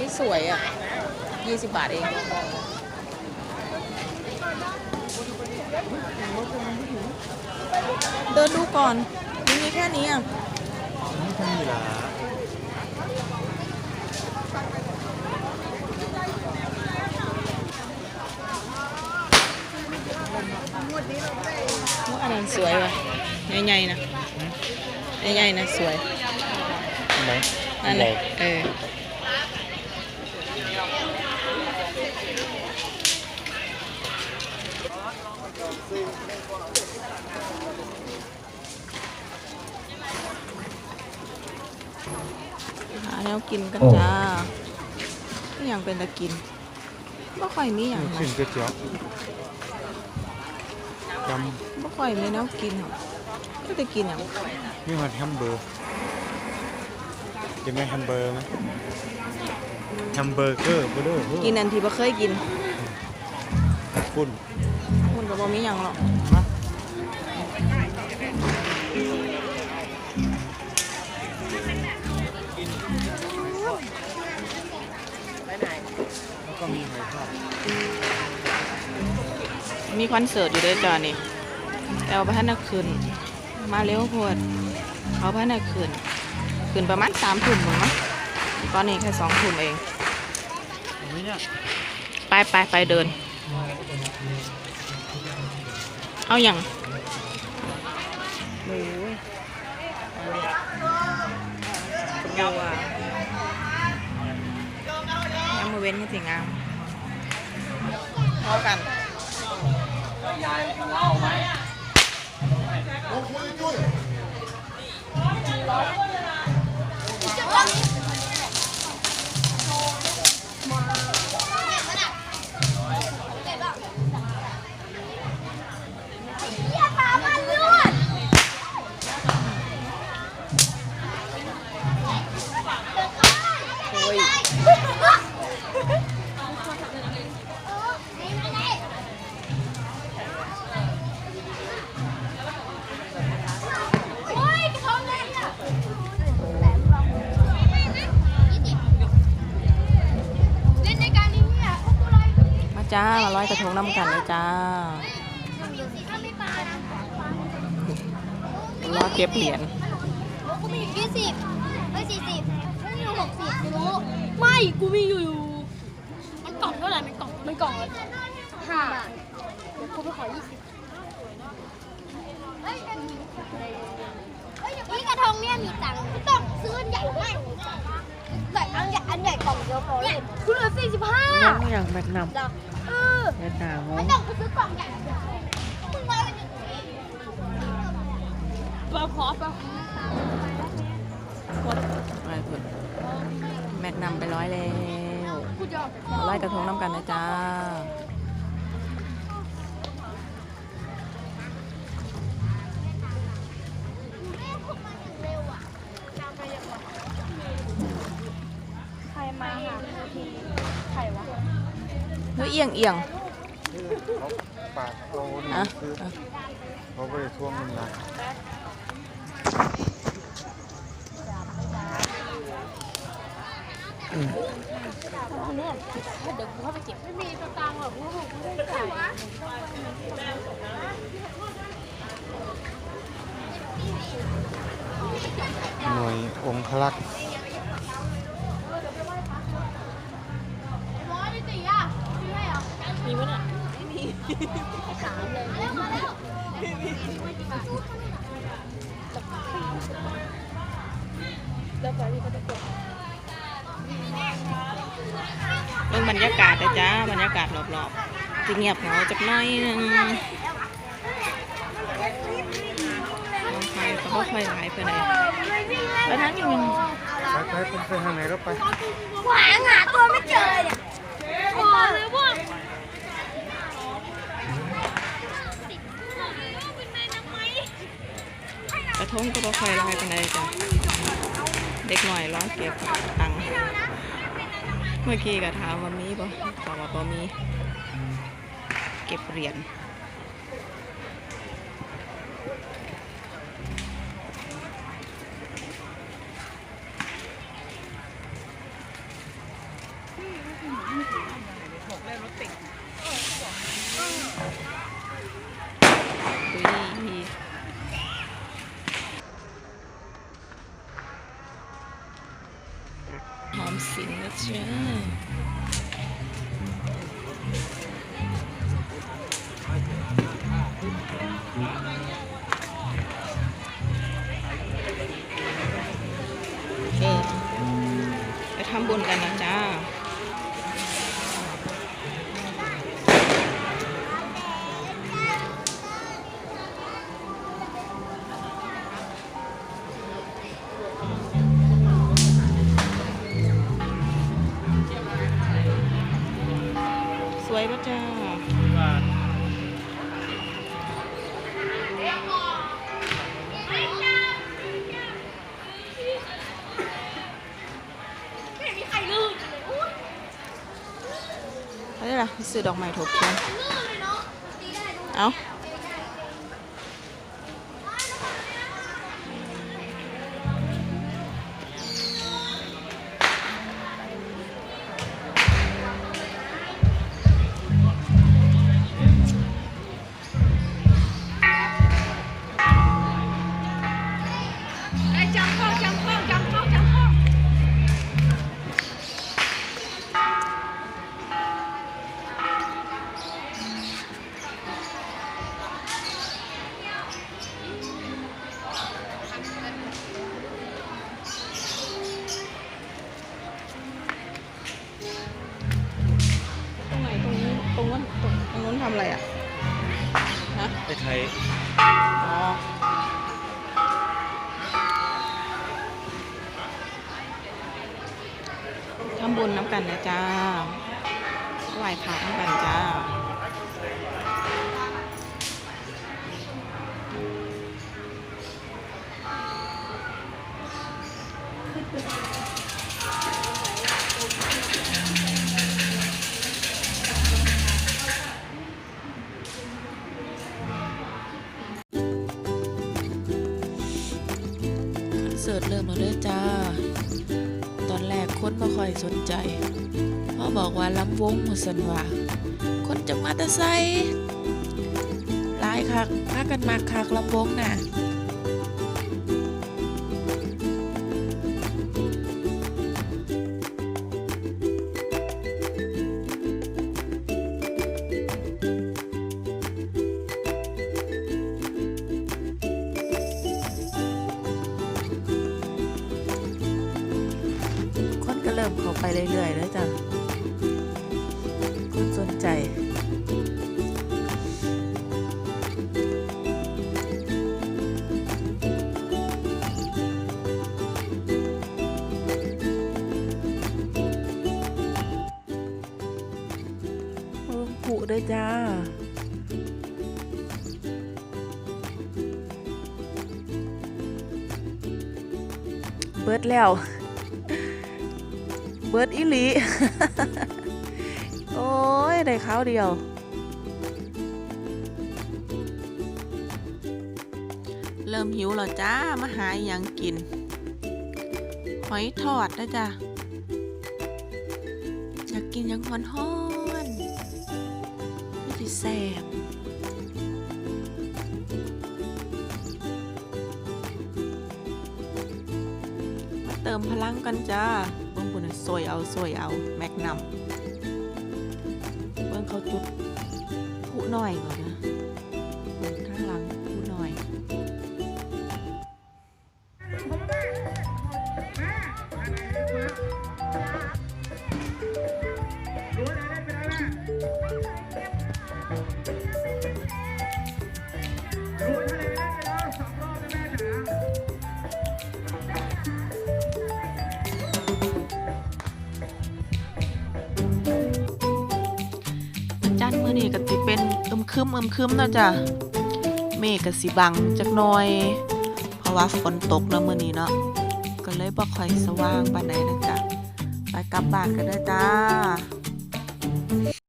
นี่สวยอะยี่สิบบาทเองเดินดูก่อนมันมีแค่นี้อะไม่ใช่หรออันนั้นสวยว่ะใหญ่ๆนะใหญ่ๆนะ สวยไหนนั่นแหละเออ หาแนวกินกันจ้าอหย่างเป็นตะกินไม่ค่อยมีอย่างขึ้นะนก๋วยเตี๋ยวจไม่ค่อยมีแนวกินหรอกก็จะกินอย่างำนี่มันแฮมเบอร์กินไหมแฮมเบอร์ไหมแฮมเบอร์เกอร์เบอร์เกอร์กินอันที่ไม่เคยกินคุณคุณก็ บ่มีอย่างหรอกมาแล้วก็มีหอยทอดมีคอนเสิร์ตอยู่ด้วยจ้านี่แต่ว่าพันนักคืนมาเร็วโพดเขาพันนักคืนคืนประมาณสามทุ่มมั้งเนาะตอนนี้แค่สองทุ่มเองอันนี้เนี่ยไปไปไปเดิน เอาอย่างหมูยเงาอะยังมาเว้นให้สีงามพอกันโจ้ามาลอยกระทงน้ำกันเลยจ้ารอเก็บเหรียญกูมีอยู่ยี่สิบไม่สี่สิบไม่มีอยู่หกสิบไม่รู้ไม่ กูมีอยู่ มันกล่องเท่าไหร่ มันกล่อง มันกล่องละห้าบาทเดี๋ยวกูไปขอยี่สิบนี่กระทงเนี่ยมีตังค์ไม่ต้องซื้ออันใหญ่ไม่แต่อันใหญ่อันใหญ่กล่องเดียวพอเนี่ยกูเหลือสี่สิบห้าอย่างแมกนัม เออแมกนัมไม่ต้องกูซื้อกล่องใหญ่มึงมาเป็นยังไงปลาขอปลาขออะไรเพิ่นแมกนัมไปร้อยแล้วกูจะมาลอยกระทงน้ำกันนะจ้าใครมาหาทีใครวะเฮ้ยเอียงเอียงาดเอานี่อะคืออะเขาไปท่วงเงินนะเดี๋ยวกูเข้าไปเก็บไม่มีสตางค์หรอกกูกูไม่ได้จ่ายหน่วยองคลักษ์ สามเลยมาแล้วมาแล้วเรื่องบรรยากาศนะจ้าบรรยากาศรอบๆจะเงียบเหงาจักหน้อยหนึงน้องไฟก็บ่ค่อยหลายไปไหนใดแล้วทั้งอยู่ไปไปไปไปทางไหนก็ไปหาหาตัวไม่เจอเนี่ยโอ้เลยพวก กระทงก็บ่ค่อยลายไปไหนใดจ้ะเด็กหน่อยร้องเก็บตังค์เมื่อกี้ก็ถามว่ามีบ่ตอบว่าบ่มี เก็บเหรียญ อุ้ย หอม นเลยอุ้ยอะไรล่ะซื้อดอกไม้ถูกเทียน ลื่นเลยเนาะตีได้ดูเอาตรงไหนตรงนี้ตรงนั้นตรงตรงนู้นทำอะไรอะฮะไอ้ไทย กันนะจ้าไหว้พระน้ำกันจ้าเสิร์ตเริ่มแล้วเด้อจ้า คนไม่ค่อยสนใจพ่อบอกว่าลำวงมดสันว่าคนจะมาแต่ไซหลายคักพากันมาคักลำวงน่ะ ริ่มเข้าไปเรื่อยๆแล้วจ้ะคนสนใจเบิ่งผูด้วยจ้า เบิดแล้ว เบิร์ดอีหลีโอ้ย ได้ข้าวเดียว เริ่มหิวแล้วจ้า มาหาอหยังกิน หอยทอดนะจ้ะ อยากกินยังฮอนฮ้อนๆพี่สิแซ่บมาเติมพลังกันจ้า สวยเอาสวยเอาแมกนัมเบิ่งเขาจุดผู้หน่อยก่อนนะ นี้ก็สิเป็นอึมครึมอึมครึมเนาะจ้ะเมฆก็สิบังจักหน่อย เพราะว่าฝนตกเนาะมื้อนี้เนาะก็เลยบ่ค่อยสว่างปานใดนะจ๊ะไปกลับบ้านกันเด้อจ้า